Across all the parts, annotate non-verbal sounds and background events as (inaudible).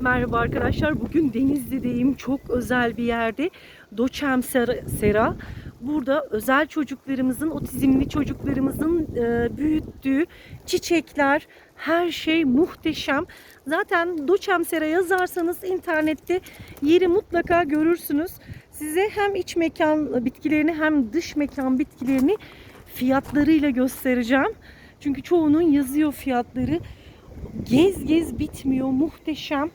Merhaba arkadaşlar. Bugün Denizli'deyim. Çok özel bir yerde. Doçem Sera. Burada özel çocuklarımızın, otizmli çocuklarımızın e, büyüttüğü çiçekler, her şey muhteşem. Zaten Doçem Sera yazarsanız internette yeri mutlaka görürsünüz. Size hem iç mekan bitkilerini hem dış mekan bitkilerini fiyatlarıyla göstereceğim. Çünkü çoğunun yazıyor fiyatları gez gez bitmiyor muhteşem.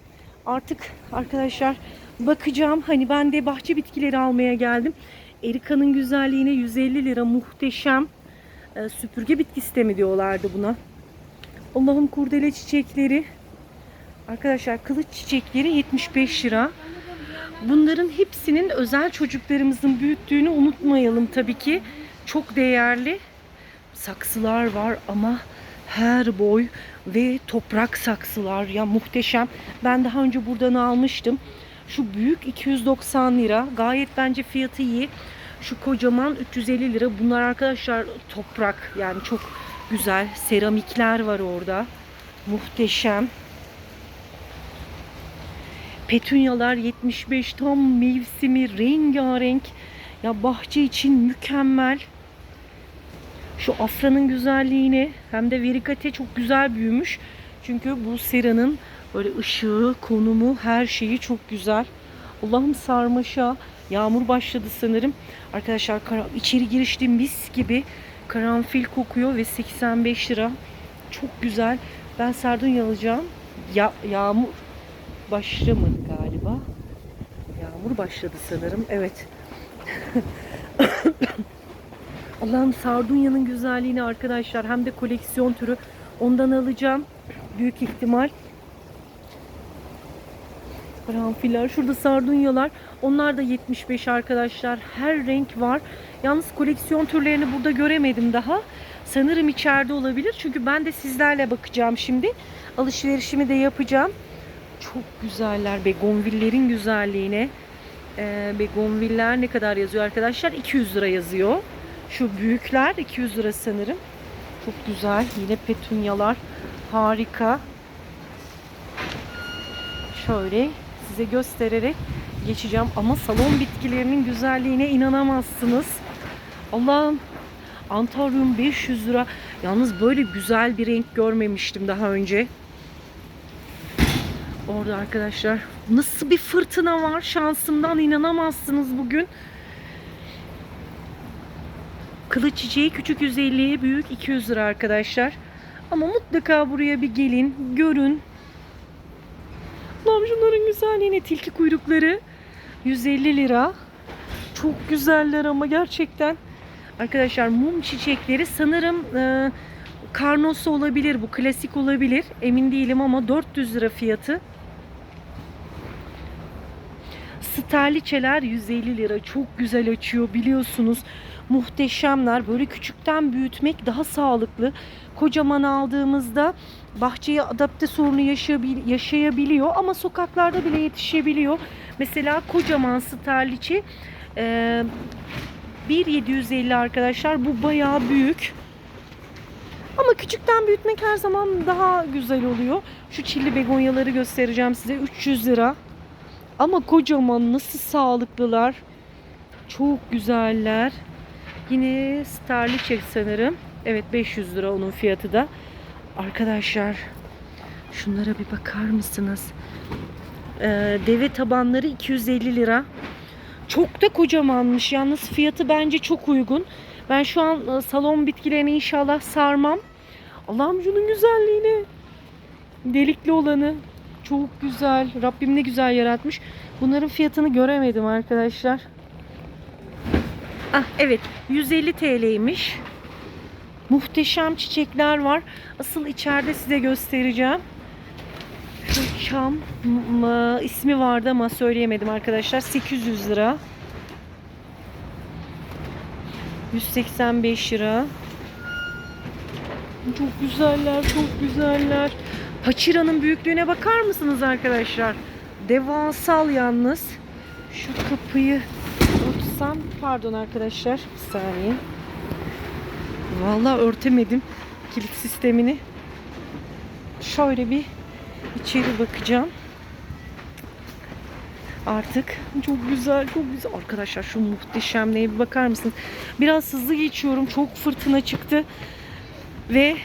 Artık arkadaşlar bakacağım. Hani ben de bahçe bitkileri almaya geldim. Erika'nın güzelliğine 150 lira muhteşem. Ee, süpürge bitkisi de mi diyorlardı buna? Allah'ım kurdele çiçekleri. Arkadaşlar kılıç çiçekleri 75 lira. Bunların hepsinin özel çocuklarımızın büyüttüğünü unutmayalım tabii ki. Çok değerli saksılar var ama her boy ve toprak saksılar ya muhteşem. Ben daha önce buradan almıştım. Şu büyük 290 lira. Gayet bence fiyatı iyi. Şu kocaman 350 lira. Bunlar arkadaşlar toprak yani çok güzel. Seramikler var orada. Muhteşem. Petunyalar 75 tam mevsimi rengarenk. Ya bahçe için mükemmel. Şu afranın güzelliğini hem de verikate çok güzel büyümüş. Çünkü bu seranın böyle ışığı, konumu, her şeyi çok güzel. Allah'ım sarmaşa. Yağmur başladı sanırım. Arkadaşlar içeri girişte mis gibi karanfil kokuyor ve 85 lira. Çok güzel. Ben sardunya alacağım. Ya, yağmur başlamadı galiba. Yağmur başladı sanırım. Evet. (laughs) Allah'ım sardunya'nın güzelliğini arkadaşlar hem de koleksiyon türü ondan alacağım. Büyük ihtimal. Karanfiller. Şurada sardunyalar. Onlar da 75 arkadaşlar. Her renk var. Yalnız koleksiyon türlerini burada göremedim daha. Sanırım içeride olabilir. Çünkü ben de sizlerle bakacağım şimdi. Alışverişimi de yapacağım. Çok güzeller. Begonvillerin güzelliğine. Ee, begonviller ne kadar yazıyor arkadaşlar? 200 lira yazıyor. Şu büyükler 200 lira sanırım. Çok güzel. Yine petunyalar. Harika. Şöyle size göstererek geçeceğim. Ama salon bitkilerinin güzelliğine inanamazsınız. Allah'ım Antaryum 500 lira. Yalnız böyle güzel bir renk görmemiştim daha önce. Orada arkadaşlar nasıl bir fırtına var şansımdan inanamazsınız bugün. Kılıç çiçeği küçük 150'ye büyük 200 lira arkadaşlar. Ama mutlaka buraya bir gelin, görün. Allah'ım şunların güzelliğine tilki kuyrukları 150 lira. Çok güzeller ama gerçekten. Arkadaşlar mum çiçekleri sanırım e, karnosu olabilir bu klasik olabilir. Emin değilim ama 400 lira fiyatı. Sterliçeler 150 lira. Çok güzel açıyor biliyorsunuz. Muhteşemler. Böyle küçükten büyütmek daha sağlıklı. Kocaman aldığımızda bahçeye adapte sorunu yaşayabil- yaşayabiliyor ama sokaklarda bile yetişebiliyor. Mesela kocaman sterliçe e, 1.750 arkadaşlar. Bu bayağı büyük. Ama küçükten büyütmek her zaman daha güzel oluyor. Şu çilli begonyaları göstereceğim size. 300 lira. Ama kocaman nasıl sağlıklılar. Çok güzeller. Yine Starliçek sanırım. Evet 500 lira onun fiyatı da. Arkadaşlar şunlara bir bakar mısınız? Ee, deve tabanları 250 lira. Çok da kocamanmış. Yalnız fiyatı bence çok uygun. Ben şu an e, salon bitkilerini inşallah sarmam. Allah'ım şunun güzelliğine. Delikli olanı. Çok güzel. Rabbim ne güzel yaratmış. Bunların fiyatını göremedim arkadaşlar. Ah evet 150 TL'ymiş. Muhteşem çiçekler var. Asıl içeride size göstereceğim. Şu çam m- ismi vardı ama söyleyemedim arkadaşlar. 800 lira. 185 lira. Çok güzeller, çok güzeller. Paçira'nın büyüklüğüne bakar mısınız arkadaşlar? Devasal yalnız. Şu kapıyı örtsem, pardon arkadaşlar, bir saniye. Vallahi örtemedim kilit sistemini. Şöyle bir içeri bakacağım. Artık çok güzel, çok güzel. Arkadaşlar şu muhteşemliğe bir bakar mısınız? Biraz hızlı geçiyorum. Çok fırtına çıktı. Ve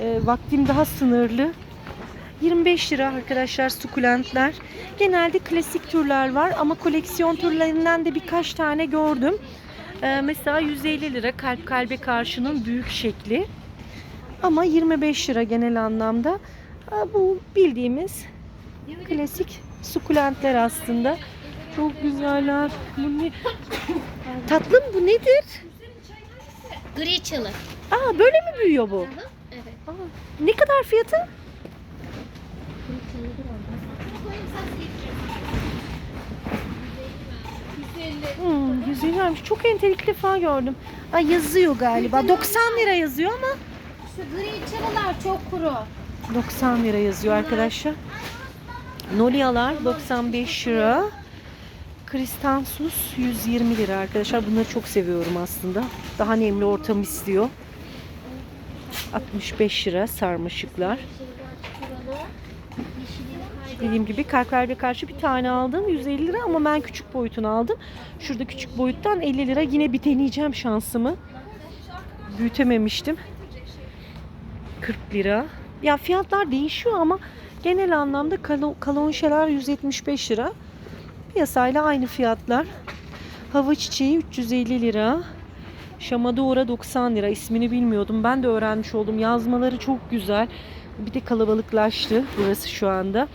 e, vaktim daha sınırlı. 25 lira arkadaşlar sukulentler. Genelde klasik türler var ama koleksiyon türlerinden de birkaç tane gördüm. E, mesela 150 lira kalp kalbe karşının büyük şekli. Ama 25 lira genel anlamda. E, bu bildiğimiz klasik sukulentler aslında. Çok güzeller. Bu ne? Tatlım bu nedir? Gri çalı. Aa böyle mi büyüyor bu? Evet. Aa, ne kadar fiyatı? Hmm, 150 liraymış. Çok entelik ilk defa gördüm. Aa, yazıyor galiba. 90 lira yazıyor ama Şu gri çalılar çok kuru. 90 lira yazıyor arkadaşlar. Nolialar 95 lira. Kristansus 120 lira arkadaşlar. Bunları çok seviyorum aslında. Daha nemli ortam istiyor. 65 lira sarmaşıklar. Dediğim gibi kalplerde karşı bir tane aldım 150 lira ama ben küçük boyutunu aldım. Şurada küçük boyuttan 50 lira yine bir deneyeceğim şansımı. Büyütememiştim. 40 lira. Ya fiyatlar değişiyor ama genel anlamda kalo- kalonşeler 175 lira. Piyasayla aynı fiyatlar. Hava çiçeği 350 lira. Şamadora 90 lira. İsmini bilmiyordum. Ben de öğrenmiş oldum. Yazmaları çok güzel. Bir de kalabalıklaştı burası şu anda.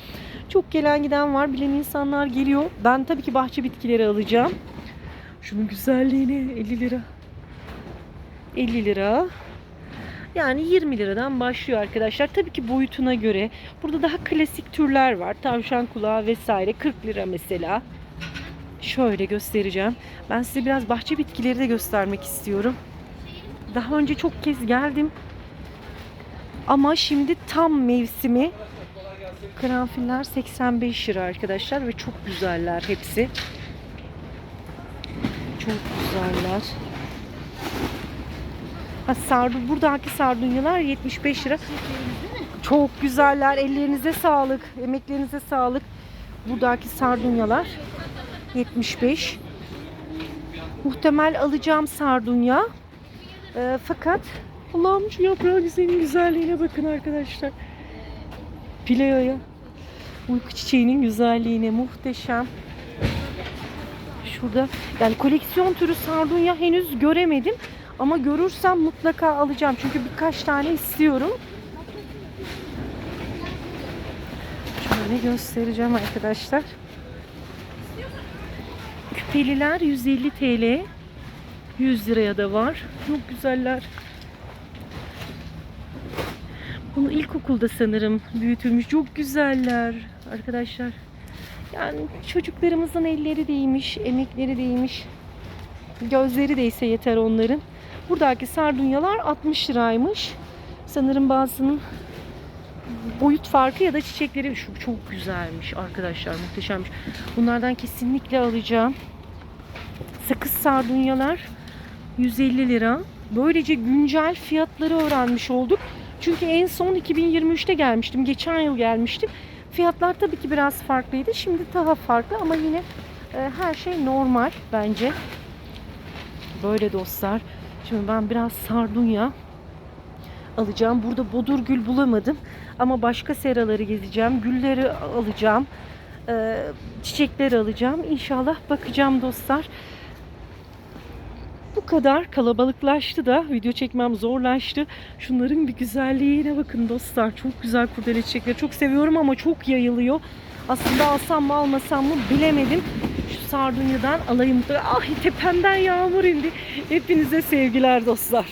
Çok gelen giden var. Bilen insanlar geliyor. Ben tabii ki bahçe bitkileri alacağım. Şunun güzelliğine 50 lira. 50 lira. Yani 20 liradan başlıyor arkadaşlar. Tabii ki boyutuna göre. Burada daha klasik türler var. Tavşan kulağı vesaire 40 lira mesela. Şöyle göstereceğim. Ben size biraz bahçe bitkileri de göstermek istiyorum. Daha önce çok kez geldim. Ama şimdi tam mevsimi. Karanfiller 85 lira arkadaşlar ve çok güzeller hepsi. Çok güzeller. Ha, sardu, buradaki sardunyalar 75 lira. Çok güzeller. Ellerinize sağlık. Emeklerinize sağlık. Buradaki sardunyalar 75. Muhtemel alacağım sardunya. Ee, fakat Allah'ım şu yaprağın güzelliğin güzelliğine bakın arkadaşlar. Pileo'ya. Uyku çiçeğinin güzelliğine muhteşem. Şurada yani koleksiyon türü sardunya henüz göremedim. Ama görürsem mutlaka alacağım. Çünkü birkaç tane istiyorum. Şöyle göstereceğim arkadaşlar. Küpeliler 150 TL. 100 liraya da var. Çok güzeller. Bunu ilkokulda sanırım büyütülmüş. Çok güzeller arkadaşlar. Yani çocuklarımızın elleri değmiş, emekleri değmiş. Gözleri değse yeter onların. Buradaki sardunyalar 60 liraymış. Sanırım bazısının boyut farkı ya da çiçekleri şu çok güzelmiş arkadaşlar muhteşemmiş. Bunlardan kesinlikle alacağım. Sakız sardunyalar 150 lira. Böylece güncel fiyatları öğrenmiş olduk. Çünkü en son 2023'te gelmiştim. Geçen yıl gelmiştim. Fiyatlar tabii ki biraz farklıydı. Şimdi daha farklı ama yine e, her şey normal bence. Böyle dostlar. Şimdi ben biraz sardunya alacağım. Burada bodur gül bulamadım. Ama başka seraları gezeceğim. Gülleri alacağım. Ee, çiçekleri alacağım. İnşallah bakacağım dostlar. Bu kadar kalabalıklaştı da video çekmem zorlaştı. Şunların bir güzelliğine bakın dostlar. Çok güzel kurdele çiçekleri. Çok seviyorum ama çok yayılıyor. Aslında alsam mı almasam mı bilemedim. Şu sardunyadan alayım. Ay tepemden yağmur indi. Hepinize sevgiler dostlar.